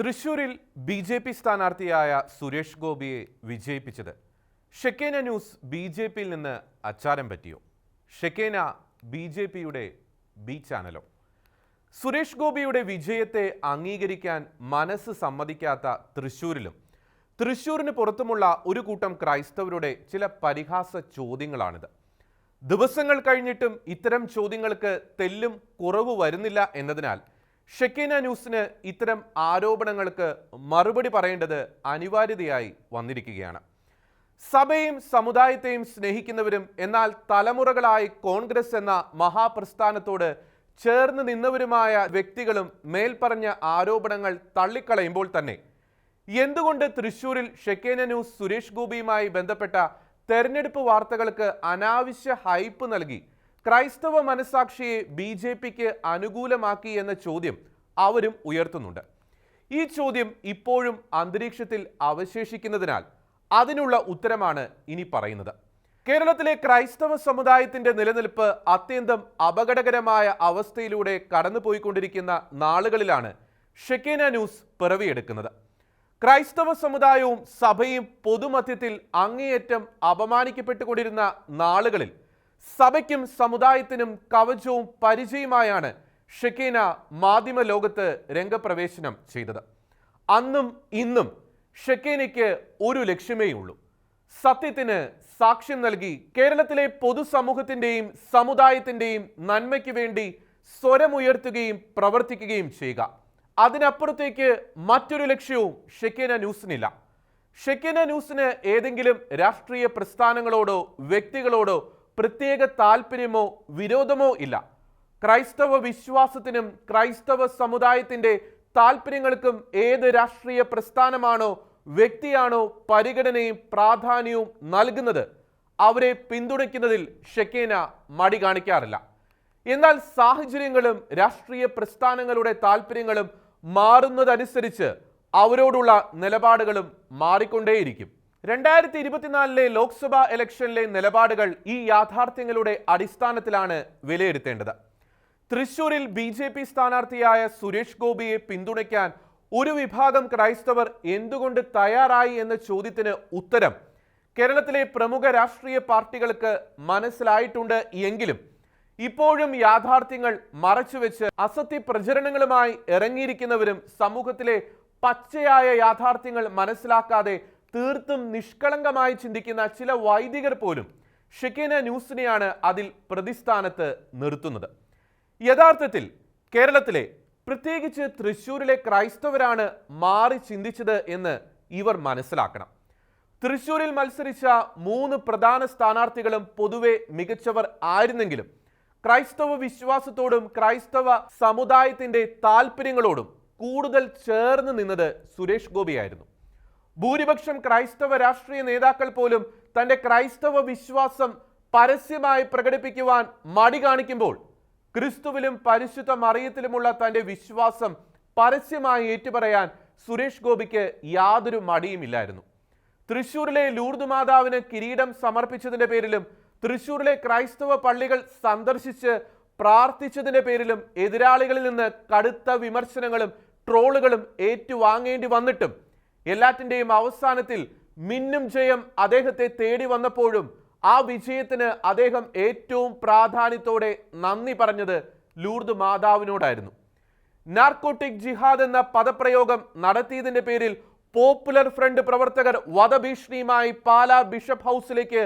തൃശൂരിൽ B J P സ്ഥാനാർത്ഥിയായ സുരേഷ് ഗോപിയെ വിജയിപ്പിച്ചത് ഷെക്കേന ന്യൂസ് ബി ജെ പിയിൽ നിന്ന് അച്ചാരം പറ്റിയോ? ഷെക്കേന ബി ജെ പിയുടെ ബി ചാനലോ? സുരേഷ് ഗോപിയുടെ വിജയത്തെ അംഗീകരിക്കാൻ മനസ്സ് സമ്മതിക്കാത്ത തൃശൂരിലും തൃശൂരിന് പുറത്തുമുള്ള ഒരു കൂട്ടം ക്രൈസ്തവരുടെ ചില പരിഹാസ ചോദ്യങ്ങളാണിത്. ദിവസങ്ങൾ കഴിഞ്ഞിട്ടും ഇത്തരം ചോദ്യങ്ങൾക്ക് തെല്ലും കുറവ് വരുന്നില്ല എന്നതിനാൽ ഷെക്കീന ന്യൂസിന് ഇത്തരം ആരോപണങ്ങൾക്ക് മറുപടി പറയേണ്ടത് അനിവാര്യതയായി വന്നിരിക്കുകയാണ്. സഭയും സമുദായത്തെയും സ്നേഹിക്കുന്നവരും എന്നാൽ തലമുറകളായി കോൺഗ്രസ് എന്ന മഹാപ്രസ്ഥാനത്തോട് ചേർന്ന് നിന്നവരുമായ വ്യക്തികളും മേൽപ്പറഞ്ഞ ആരോപണങ്ങൾ തള്ളിക്കളയുമ്പോൾ തന്നെ എന്തുകൊണ്ട് തൃശൂരിൽ ഷെക്കേന ന്യൂസ് സുരേഷ് ഗോപിയുമായി ബന്ധപ്പെട്ട തെരഞ്ഞെടുപ്പ് വാർത്തകൾക്ക് അനാവശ്യ ഹൈപ്പ് നൽകി ക്രൈസ്തവ മനസാക്ഷിയെ ബി ജെ പിക്ക് അനുകൂലമാക്കി എന്ന ചോദ്യം അവരും ഉയർത്തുന്നുണ്ട്. ഈ ചോദ്യം ഇപ്പോഴും അന്തരീക്ഷത്തിൽ അവശേഷിക്കുന്നതിനാൽ അതിനുള്ള ഉത്തരമാണ് ഇനി പറയുന്നത്. കേരളത്തിലെ ക്രൈസ്തവ സമുദായത്തിന്റെ നിലനിൽപ്പ് അത്യന്തം അപകടകരമായ അവസ്ഥയിലൂടെ കടന്നുപോയിക്കൊണ്ടിരിക്കുന്ന നാളുകളിലാണ് ഷെക്കേന ന്യൂസ് പിറവിയെടുക്കുന്നത്. ക്രൈസ്തവ സമുദായവും സഭയും പൊതുമധ്യത്തിൽ അങ്ങേയറ്റം അപമാനിക്കപ്പെട്ടുകൊണ്ടിരുന്ന നാളുകളിൽ സഭയ്ക്കും സമുദായത്തിനും കവചവും പരിചയമായാണ് ഷെക്കീന മാധ്യമ ലോകത്ത് രംഗപ്രവേശനം ചെയ്തത്. അന്നും ഇന്നും ഷെക്കീനയ്ക്ക് ഒരു ലക്ഷ്യമേ ഉള്ളൂ. സത്യത്തിന് സാക്ഷ്യം നൽകി കേരളത്തിലെ പൊതുസമൂഹത്തിന്റെയും സമുദായത്തിന്റെയും നന്മയ്ക്ക് വേണ്ടി സ്വരമുയർത്തുകയും പ്രവർത്തിക്കുകയും ചെയ്യുക. അതിനപ്പുറത്തേക്ക് മറ്റൊരു ലക്ഷ്യവും ഷെക്കീന ന്യൂസിനില്ല. ഷെക്കീന ന്യൂസിന് ഏതെങ്കിലും രാഷ്ട്രീയ പ്രസ്ഥാനങ്ങളോടോ വ്യക്തികളോടോ പ്രത്യേക താല്പര്യമോ വിരോധമോ ഇല്ല. ക്രൈസ്തവ വിശ്വാസത്തിനും ക്രൈസ്തവ സമുദായത്തിന്റെ താല്പര്യങ്ങൾക്കും ഏത് രാഷ്ട്രീയ പ്രസ്ഥാനമാണോ വ്യക്തിയാണോ പരിഗണനയും പ്രാധാന്യവും നൽകുന്നത് അവരെ പിന്തുണയ്ക്കുന്നതിൽ ഷെക്കേന മടി കാണിക്കാറില്ല. എന്നാൽ സാഹചര്യങ്ങളും രാഷ്ട്രീയ പ്രസ്ഥാനങ്ങളുടെ താല്പര്യങ്ങളും മാറുന്നതനുസരിച്ച് അവരോടുള്ള നിലപാടുകളും മാറിക്കൊണ്ടേയിരിക്കും. രണ്ടായിരത്തി ഇരുപത്തിനാലിലെ ലോക്സഭാ ഇലക്ഷനിലെ നിലപാടുകൾ ഈ യാഥാർത്ഥ്യങ്ങളുടെ അടിസ്ഥാനത്തിലാണ് വിലയിരുത്തേണ്ടത്. തൃശൂരിൽ ബി ജെ പി സ്ഥാനാർത്ഥിയായ സുരേഷ് ഗോപിയെ പിന്തുണയ്ക്കാൻ ഒരു വിഭാഗം ക്രൈസ്തവർ എന്തുകൊണ്ട് തയ്യാറായി എന്ന ചോദ്യത്തിന് ഉത്തരം കേരളത്തിലെ പ്രമുഖ രാഷ്ട്രീയ പാർട്ടികൾക്ക് മനസ്സിലായിട്ടുണ്ട് എങ്കിലും ഇപ്പോഴും യാഥാർത്ഥ്യങ്ങൾ മറച്ചുവെച്ച് അസത്യ പ്രചരണങ്ങളുമായി ഇറങ്ങിയിരിക്കുന്നവരും സമൂഹത്തിലെ പച്ചയായ യാഥാർത്ഥ്യങ്ങൾ മനസ്സിലാക്കാതെ തീർത്തും നിഷ്കളങ്കമായി ചിന്തിക്കുന്ന ചില വൈദികർ പോലും ഷെക്കീന ന്യൂസിനെയാണ് അതിൽ പ്രതിസ്ഥാനത്ത് നിർത്തുന്നത്. യഥാർത്ഥത്തിൽ കേരളത്തിലെ പ്രത്യേകിച്ച് തൃശ്ശൂരിലെ ക്രൈസ്തവരാണ് മാറി ചിന്തിച്ചത് എന്ന് ഇവർ മനസ്സിലാക്കണം. തൃശൂരിൽ മത്സരിച്ച മൂന്ന് പ്രധാന സ്ഥാനാർത്ഥികളും പൊതുവെ മികച്ചവർ ആയിരുന്നെങ്കിലും ക്രൈസ്തവ വിശ്വാസത്തോടും ക്രൈസ്തവ സമുദായത്തിന്റെ താല്പര്യങ്ങളോടും കൂടുതൽ ചേർന്ന് നിന്നത് സുരേഷ് ഗോപിയായിരുന്നു. ഭൂരിപക്ഷം ക്രൈസ്തവ രാഷ്ട്രീയ നേതാക്കൾ പോലും തന്റെ ക്രൈസ്തവ വിശ്വാസം പരസ്യമായി പ്രകടിപ്പിക്കുവാൻ മടി കാണിക്കുമ്പോൾ ക്രിസ്തുവിലും പരിശുദ്ധ മറിയത്തിലുമുള്ള തന്റെ വിശ്വാസം പരസ്യമായി ഏറ്റുപറയാൻ സുരേഷ് ഗോപിക്ക് യാതൊരു മടിയുമില്ലായിരുന്നു തൃശൂരിലെ ലൂർദ് മാതാവിന് കിരീടം സമർപ്പിച്ചതിന്റെ പേരിലും തൃശൂരിലെ ക്രൈസ്തവ പള്ളികൾ സന്ദർശിച്ച് പ്രാർത്ഥിച്ചതിന്റെ പേരിലും എതിരാളികളിൽ നിന്ന് കടുത്ത വിമർശനങ്ങളും ട്രോളുകളും ഏറ്റുവാങ്ങേണ്ടി വന്നിട്ടും എല്ലാറ്റിന്റെയും അവസാനത്തിൽ മിന്നും ജയം അദ്ദേഹത്തെ തേടി വന്നപ്പോഴും ആ വിജയത്തിന് അദ്ദേഹം ഏറ്റവും പ്രാധാന്യത്തോടെ നന്ദി പറഞ്ഞത് ലൂർദ് മാതാവിനോടായിരുന്നു. നാർക്കോട്ടിക് ജിഹാദ് എന്ന പദപ്രയോഗം നടത്തിയതിന്റെ പേരിൽ പോപ്പുലർ ഫ്രണ്ട് പ്രവർത്തകർ വധഭീഷണിയുമായി പാലാ ബിഷപ്പ് ഹൗസിലേക്ക്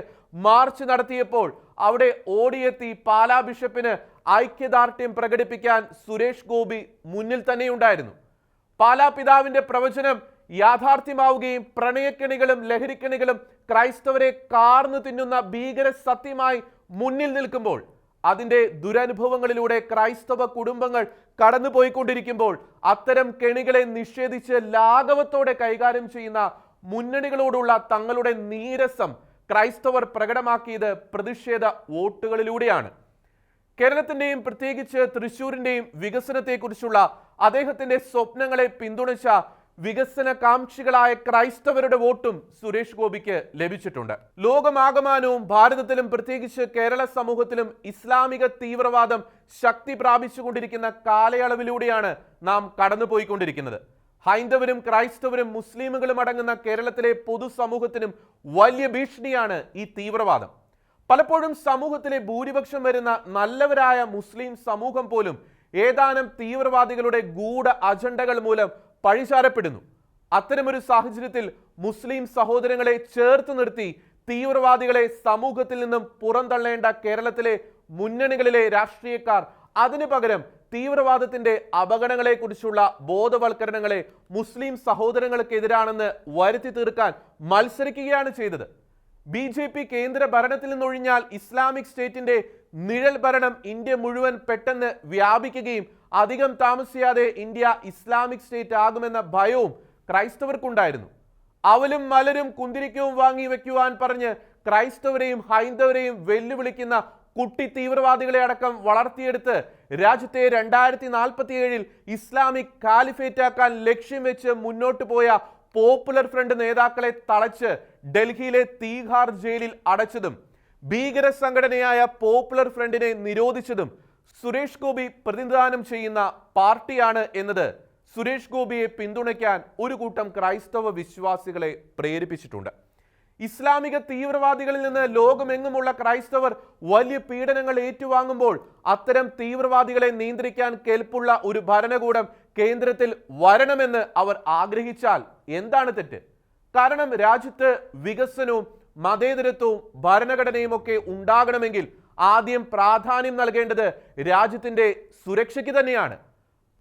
മാർച്ച് നടത്തിയപ്പോൾ അവിടെ ഓടിയെത്തി പാലാ ബിഷപ്പിന് ഐക്യദാർഢ്യം പ്രകടിപ്പിക്കാൻ സുരേഷ് ഗോപി മുന്നിൽ തന്നെയുണ്ടായിരുന്നു. പാലാ പിതാവിന്റെ പ്രവചനം യാഥാർത്ഥ്യമാവുകയും പ്രണയക്കെണികളും ലഹരിക്കെണികളും ക്രൈസ്തവരെ കാർന്നു തിന്നുന്ന ഭീകര സത്യമായി മുന്നിൽ നിൽക്കുമ്പോൾ അതിന്റെ ദുരനുഭവങ്ങളിലൂടെ ക്രൈസ്തവ കുടുംബങ്ങൾ കടന്നുപോയിക്കൊണ്ടിരിക്കുമ്പോൾ അത്തരം കെണികളെ നിഷേധിച്ച് ലാഘവത്തോടെ കൈകാര്യം ചെയ്യുന്ന മുന്നണികളോടുള്ള തങ്ങളുടെ നീരസം ക്രൈസ്തവർ പ്രകടമാക്കിയത് പ്രതിഷേധ വോട്ടുകളിലൂടെയാണ്. കേരളത്തിന്റെയും പ്രത്യേകിച്ച് തൃശൂരിന്റെയും വികസനത്തെക്കുറിച്ചുള്ള അദ്ദേഹത്തിന്റെ സ്വപ്നങ്ങളെ പിന്തുണച്ച വികസന കാംക്ഷികളായ ക്രൈസ്തവരുടെ വോട്ടും സുരേഷ് ഗോപിക്ക് ലഭിച്ചിട്ടുണ്ട്. ലോകമാകമാനവും ഭാരതത്തിലും പ്രത്യേകിച്ച് കേരള സമൂഹത്തിലും ഇസ്ലാമിക തീവ്രവാദം ശക്തി പ്രാപിച്ചുകൊണ്ടിരിക്കുന്ന കാലയളവിലൂടെയാണ് നാം കടന്നുപോയിക്കൊണ്ടിരിക്കുന്നത്. ഹൈന്ദവരും ക്രൈസ്തവരും മുസ്ലിമുകളും അടങ്ങുന്ന കേരളത്തിലെ പൊതുസമൂഹത്തിനും വലിയ ഭീഷണിയാണ് ഈ തീവ്രവാദം. പലപ്പോഴും സമൂഹത്തിലെ ഭൂരിപക്ഷം വരുന്ന നല്ലവരായ മുസ്ലിം സമൂഹം പോലും ഏതാനും തീവ്രവാദികളുടെ ഗൂഢ അജണ്ടകൾ മൂലം പഴിചാരപ്പെടുന്നു അത്തരമൊരു സാഹചര്യത്തിൽ മുസ്ലിം സഹോദരങ്ങളെ ചേർത്ത് നിർത്തി തീവ്രവാദികളെ സമൂഹത്തിൽ നിന്നും പുറന്തള്ളേണ്ട കേരളത്തിലെ മുന്നണികളിലെ രാഷ്ട്രീയക്കാർ അതിനു പകരം തീവ്രവാദത്തിന്റെ അപകടങ്ങളെക്കുറിച്ചുള്ള ബോധവൽക്കരണങ്ങളെ മുസ്ലിം സഹോദരങ്ങൾക്കെതിരാണെന്ന് വരുത്തി തീർക്കാൻ മത്സരിക്കുകയാണ് ചെയ്തത്. ബി ജെ പി കേന്ദ്ര ഭരണത്തിൽ നിന്നൊഴിഞ്ഞാൽ ഇസ്ലാമിക് സ്റ്റേറ്റിന്റെ നിഴൽ ഭരണം ഇന്ത്യ മുഴുവൻ പെട്ടെന്ന് വ്യാപിക്കുകയും അധികം താമസിയാതെ ഇന്ത്യ ഇസ്ലാമിക് സ്റ്റേറ്റ് ആകുമെന്ന ഭയവും ക്രൈസ്തവർക്കുണ്ടായിരുന്നു. അവലും മലരും കുന്തിരിക്കവും വാങ്ങി വെക്കുവാൻ പറഞ്ഞ് ക്രൈസ്തവരെയും ഹൈന്ദവരെയും വെല്ലുവിളിക്കുന്ന കുട്ടി തീവ്രവാദികളെ അടക്കം വളർത്തിയെടുത്ത് രാജ്യത്തെ രണ്ടായിരത്തി നാൽപ്പത്തി ഏഴിൽ ഇസ്ലാമിക് കാലിഫേറ്റ് ആക്കാൻ ലക്ഷ്യം വെച്ച് മുന്നോട്ട് പോയ പോപ്പുലർ ഫ്രണ്ട് നേതാക്കളെ തളച്ച് ഡൽഹിയിലെ തീഹാർ ജയിലിൽ അടച്ചതും ഭീകര സംഘടനയായ പോപ്പുലർ ഫ്രണ്ടിനെ നിരോധിച്ചതും സുരേഷ് ഗോപി പ്രതിനിധാനം ചെയ്യുന്ന പാർട്ടിയാണ് എന്നത് സുരേഷ് ഗോപിയെ പിന്തുണയ്ക്കാൻ ഒരു കൂട്ടം ക്രൈസ്തവ വിശ്വാസികളെ പ്രേരിപ്പിച്ചിട്ടുണ്ട്. ഇസ്ലാമിക തീവ്രവാദികളിൽ നിന്ന് ലോകമെങ്ങുമുള്ള ക്രൈസ്തവർ വലിയ പീഡനങ്ങൾ ഏറ്റുവാങ്ങുമ്പോൾ അത്തരം തീവ്രവാദികളെ നിയന്ത്രിക്കാൻ കെൽപ്പുള്ള ഒരു ഭരണകൂടം കേന്ദ്രത്തിൽ വരണമെന്ന് അവർ ആഗ്രഹിച്ചാൽ എന്താണ് തെറ്റ്? കാരണം രാജ്യത്ത് വികസനവും മതേതരത്വവും ഭരണഘടനയും ഒക്കെ ഉണ്ടാകണമെങ്കിൽ ആദ്യം പ്രാധാന്യം നൽകേണ്ടത് രാജ്യത്തിന്റെ സുരക്ഷയ്ക്ക് തന്നെയാണ്.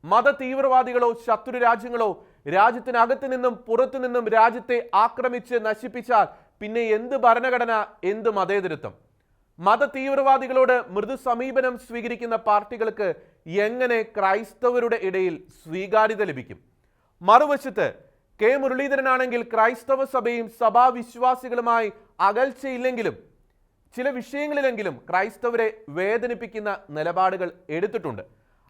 മത തീവ്രവാദികളോ ശത്രു രാജ്യങ്ങളോ രാജ്യത്തിനകത്ത് നിന്നും പുറത്തു നിന്നും രാജ്യത്തെ ആക്രമിച്ച് നശിപ്പിച്ചാൽ പിന്നെ എന്ത് ഭരണഘടന എന്ത് മതേതരത്വം? മത തീവ്രവാദികളോട് മൃദു സമീപനം സ്വീകരിക്കുന്ന പാർട്ടികൾക്ക് എങ്ങനെ ക്രൈസ്തവരുടെ ഇടയിൽ സ്വീകാര്യത ലഭിക്കും? മറുവശത്ത് കെ മുരളീധരനാണെങ്കിൽ ക്രൈസ്തവ സഭയും സഭാ വിശ്വാസികളുമായി അകൽച്ചയില്ലെങ്കിലും ചില വിഷയങ്ങളിലെങ്കിലും ക്രൈസ്തവരെ വേദനിപ്പിക്കുന്ന നിലപാടുകൾ എടുത്തിട്ടുണ്ട്.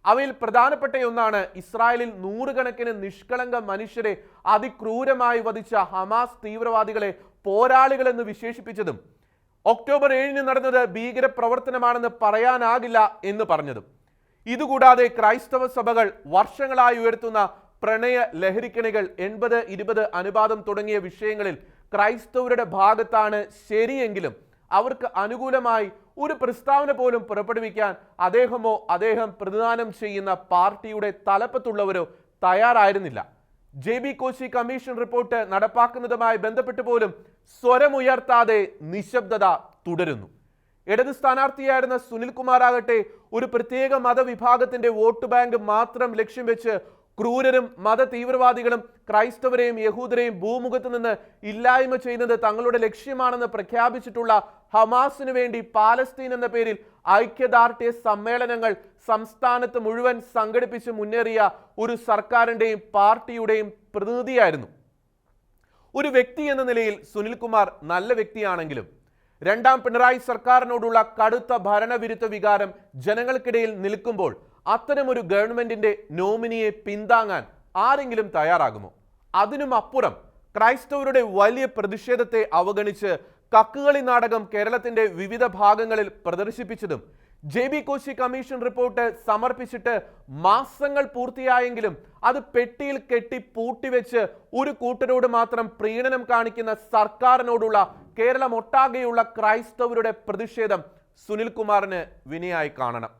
അവയിൽ പ്രധാനപ്പെട്ട ഒന്നാണ് ഇസ്രായേലിൽ നൂറുകണക്കിന് നിഷ്കളങ്ക മനുഷ്യരെ അതിക്രൂരമായി വധിച്ച ഹമാസ് തീവ്രവാദികളെ പോരാളികളെന്ന് വിശേഷിപ്പിച്ചതും ഒക്ടോബർ ഏഴിന് നടന്നത് ഭീകര പ്രവർത്തനമാണെന്ന് പറയാനാകില്ല എന്ന് പറഞ്ഞതും. ഇതുകൂടാതെ ക്രൈസ്തവ സഭകൾ വർഷങ്ങളായി ഉയർത്തുന്ന പ്രണയ ലഹരിക്കണികൾ എൺപത് ഇരുപത് അനുപാതം തുടങ്ങിയ വിഷയങ്ങളിൽ ക്രൈസ്തവരുടെ ഭാഗത്താണ് ശരിയെങ്കിലും അവർക്ക് അനുകൂലമായി ഒരു പ്രസ്താവന പോലും പുറപ്പെടുവിക്കാൻ അദ്ദേഹമോ അദ്ദേഹം പ്രതിദാനം ചെയ്യുന്ന പാർട്ടിയുടെ തലപ്പത്തുള്ളവരോ തയ്യാറായിരുന്നില്ല. J B Koshy commission report നടപ്പാക്കുന്നതുമായി ബന്ധപ്പെട്ട് പോലും സ്വരമുയർത്താതെ നിശബ്ദത തുടരുന്നു. ഇടത് സ്ഥാനാർത്ഥിയായിരുന്ന സുനിൽകുമാർ ആകട്ടെ ഒരു പ്രത്യേക മതവിഭാഗത്തിന്റെ വോട്ട് ബാങ്ക് മാത്രം ലക്ഷ്യം വെച്ച് ക്രൂരരും മത തീവ്രവാദികളും ക്രൈസ്തവരെയും യഹൂദരെയും ഭൂമുഖത്ത് നിന്ന് ഇല്ലായ്മ ചെയ്യുന്നത് തങ്ങളുടെ ലക്ഷ്യമാണെന്ന് പ്രഖ്യാപിച്ചിട്ടുള്ള ഹമാസിനു വേണ്ടി പാലസ്തീൻ എന്ന പേരിൽ ഐക്യദാർഢ്യ സമ്മേളനങ്ങൾ സംസ്ഥാനത്ത് മുഴുവൻ സംഘടിപ്പിച്ച് മുന്നേറിയ ഒരു സർക്കാരിന്റെയും പാർട്ടിയുടെയും പ്രതിനിധിയായിരുന്നു. ഒരു വ്യക്തി എന്ന നിലയിൽ സുനിൽകുമാർ നല്ല വ്യക്തിയാണെങ്കിലും രണ്ടാം പിണറായി സർക്കാരിനോടുള്ള കടുത്ത ഭരണവിരുദ്ധ വികാരം ജനങ്ങൾക്കിടയിൽ നിൽക്കുമ്പോൾ അത്തരമൊരു ഗവൺമെന്റിന്റെ നോമിനിയെ പിന്താങ്ങാൻ ആരെങ്കിലും തയ്യാറാകുമോ? അതിനും അപ്പുറം ക്രൈസ്തവരുടെ വലിയ പ്രതിഷേധത്തെ അവഗണിച്ച് കക്കുകളി നാടകം കേരളത്തിന്റെ വിവിധ ഭാഗങ്ങളിൽ പ്രദർശിപ്പിച്ചതും J B Koshy commission report സമർപ്പിച്ചിട്ട് മാസങ്ങൾ പൂർത്തിയായെങ്കിലും അത് പെട്ടിയിൽ കെട്ടി പൂട്ടിവെച്ച് ഒരു കൂട്ടരോട് മാത്രം പ്രീണനം കാണിക്കുന്ന സർക്കാരിനോടുള്ള കേരളമൊട്ടാകെയുള്ള ക്രൈസ്തവരുടെ പ്രതിഷേധം സുനിൽകുമാറിന് വിനയായി കാണണം.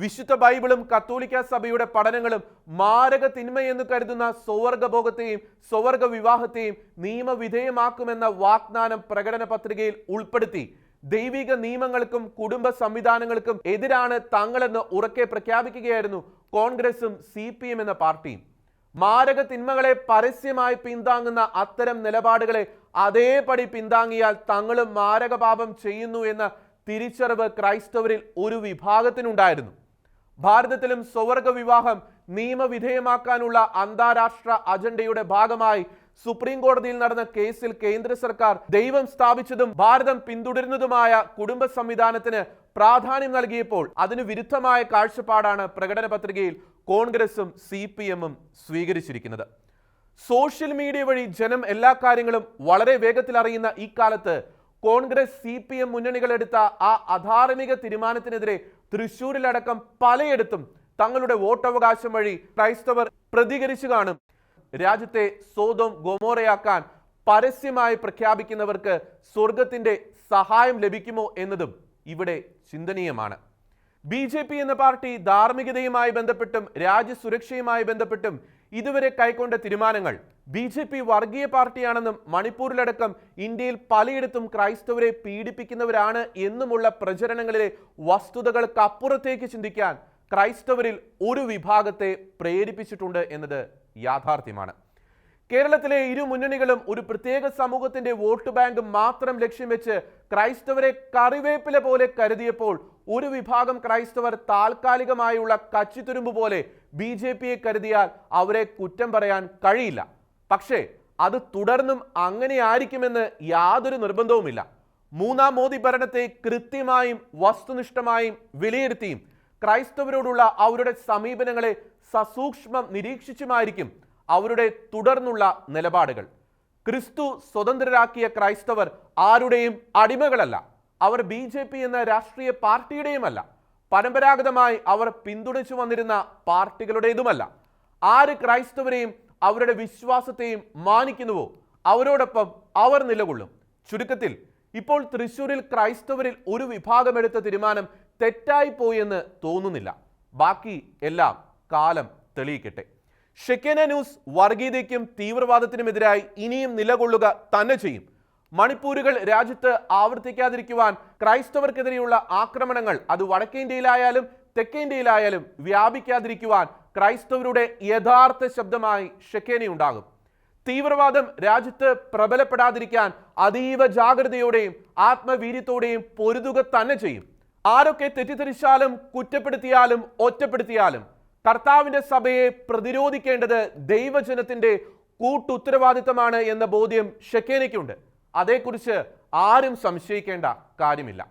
വിശുദ്ധ ബൈബിളും കത്തോലിക്ക സഭയുടെ പഠനങ്ങളും മാരക തിന്മയെന്ന് കരുതുന്ന സ്വവർഗഭോഗത്തെയും സ്വവർഗ വിവാഹത്തെയും നിയമവിധേയമാക്കുമെന്ന വാഗ്ദാനം പ്രകടന പത്രികയിൽ ഉൾപ്പെടുത്തി. ദൈവിക നിയമങ്ങൾക്കും കുടുംബ സംവിധാനങ്ങൾക്കും എതിരാണ് തങ്ങളെന്ന് ഉറക്കെ പ്രഖ്യാപിക്കുകയായിരുന്നു കോൺഗ്രസും സി പി എം എന്ന പാർട്ടിയും മാരക തിന്മകളെ പരസ്യമായി പിന്താങ്ങുന്ന അത്തരം നിലപാടുകളെ അതേപടി പിന്താങ്ങിയാൽ തങ്ങളും മാരകപാപം ചെയ്യുന്നു എന്ന തിരിച്ചറിവ് ക്രൈസ്തവരിൽ ഒരു വിഭാഗത്തിനുണ്ടായിരുന്നു. ഭാരതത്തിലും സ്വവർഗ വിവാഹം നിയമവിധേയമാക്കാനുള്ള അന്താരാഷ്ട്ര അജണ്ടയുടെ ഭാഗമായി സുപ്രീം കോടതിയിൽ നടന്ന കേസിൽ കേന്ദ്ര സർക്കാർ ദൈവം സ്ഥാപിച്ചതും ഭാരതം പിന്തുടരുന്നതുമായ കുടുംബ സംവിധാനത്തിന് പ്രാധാന്യം നൽകിയപ്പോൾ അതിന് വിരുദ്ധമായ കാഴ്ചപ്പാടാണ് പ്രകടന പത്രികയിൽ കോൺഗ്രസും സി പി എമ്മും സ്വീകരിച്ചിരിക്കുന്നത്. സോഷ്യൽ മീഡിയ വഴി ജനം എല്ലാ കാര്യങ്ങളും വളരെ വേഗത്തിൽ അറിയുന്ന ഈ കാലത്ത് കോൺഗ്രസ് സി പി എം മുന്നണികളെടുത്ത ആ അധാർമിക തീരുമാനത്തിനെതിരെ തൃശൂരിലടക്കം പലയിടത്തും തങ്ങളുടെ വോട്ടവകാശം വഴി ക്രൈസ്തവർ പ്രതികരിച്ചു കാണും. രാജ്യത്തെ സ്വതം ഗോമോറയാക്കാൻ പരസ്യമായി പ്രഖ്യാപിക്കുന്നവർക്ക് സ്വർഗത്തിന്റെ സഹായം ലഭിക്കുമോ എന്നതും ഇവിടെ ചിന്തനീയമാണ്. ബി ജെ പി എന്ന പാർട്ടി ധാർമ്മികതയുമായി ബന്ധപ്പെട്ടും രാജ്യസുരക്ഷയുമായി ബന്ധപ്പെട്ടും ഇതുവരെ കൈക്കൊണ്ട തീരുമാനങ്ങൾ ബി ജെ പി വർഗീയ പാർട്ടിയാണെന്നും മണിപ്പൂരിലടക്കം ഇന്ത്യയിൽ പലയിടത്തും ക്രൈസ്തവരെ പീഡിപ്പിക്കുന്നവരാണ് എന്നുമുള്ള പ്രചരണങ്ങളിലെ വസ്തുതകൾക്കപ്പുറത്തേക്ക് ചിന്തിക്കാൻ ക്രൈസ്തവരിൽ ഒരു വിഭാഗത്തെ പ്രേരിപ്പിച്ചിട്ടുണ്ട് എന്നത് യാഥാർത്ഥ്യമാണ്. കേരളത്തിലെ ഇരു മുന്നണികളും ഒരു പ്രത്യേക സമൂഹത്തിന്റെ വോട്ട് ബാങ്ക് മാത്രം ലക്ഷ്യം വെച്ച് ക്രൈസ്തവരെ കറിവേപ്പില പോലെ കരുതിയപ്പോൾ ഒരു വിഭാഗം ക്രൈസ്തവർ താൽക്കാലികമായുള്ള കച്ചിത്തുരുമ്പ് പോലെ ബി ജെ പിയെ കരുതിയാൽ അവരെ കുറ്റം പറയാൻ കഴിയില്ല. പക്ഷേ അത് തുടർന്നും അങ്ങനെയായിരിക്കുമെന്ന് യാതൊരു നിർബന്ധവുമില്ല. മൂന്നാം മോദി ഭരണത്തെ കൃത്യമായും വസ്തുനിഷ്ഠമായും വിലയിരുത്തിയും ക്രൈസ്തവരോടുള്ള അവരുടെ സമീപനങ്ങളെ സസൂക്ഷ്മം നിരീക്ഷിച്ചുമായിരിക്കും അവരുടെ തുടർന്നുള്ള നിലപാടുകൾ. ക്രിസ്തു സ്വതന്ത്രരാക്കിയ ക്രൈസ്തവർ ആരുടെയും അടിമകളല്ല. അവർ ബി ജെ പി എന്ന രാഷ്ട്രീയ പാർട്ടിയുടെയുമല്ല. പരമ്പരാഗതമായി അവർ പിന്തുണച്ചു വന്നിരുന്ന പാർട്ടികളുടേതുമല്ല. ആര് ക്രൈസ്തവരെയും അവരുടെ വിശ്വാസത്തെയും മാനിക്കുന്നുവോ അവരോടൊപ്പം അവർ നിലകൊള്ളും. ചുരുക്കത്തിൽ ഇപ്പോൾ തൃശൂരിൽ ക്രൈസ്തവരിൽ ഒരു വിഭാഗം എടുത്ത തീരുമാനം തെറ്റായി പോയെന്ന് തോന്നുന്നില്ല. ബാക്കി എല്ലാം കാലം തെളിയിക്കട്ടെ. ഷെക്കേന ന്യൂസ് വർഗീയതയ്ക്കും തീവ്രവാദത്തിനുമെതിരായി ഇനിയും നിലകൊള്ളുക തന്നെ ചെയ്യും. മണിപ്പൂരുകൾ രാജ്യത്ത് ആവർത്തിക്കാതിരിക്കുവാൻ ക്രൈസ്തവർക്കെതിരെയുള്ള ആക്രമണങ്ങൾ അത് വടക്കേ ഇന്ത്യയിലായാലും തെക്കേ ഇന്ത്യയിലായാലും വ്യാപിക്കാതിരിക്കുവാൻ ക്രൈസ്തവരുടെ യഥാർത്ഥ ശബ്ദമായി ഷെക്കേനയുണ്ടാകും. തീവ്രവാദം രാജ്യത്ത് പ്രബലപ്പെടാതിരിക്കാൻ അതീവ ജാഗ്രതയോടെയും ആത്മവീര്യത്തോടെയും പൊരുതുക തന്നെ ചെയ്യും. ആരൊക്കെ തെറ്റിദ്ധരിച്ചാലും കുറ്റപ്പെടുത്തിയാലും ഒറ്റപ്പെടുത്തിയാലും കർത്താവിന്റെ സഭയെ പ്രതിരോധിക്കേണ്ടത് ദൈവജനത്തിന്റെ കൂട്ടുത്തരവാദിത്തമാണ് എന്ന ബോധ്യം ഷെക്കേനയ്ക്കുണ്ട് അതേക്കുറിച്ച് ആരും സംശയിക്കേണ്ട കാര്യമില്ല.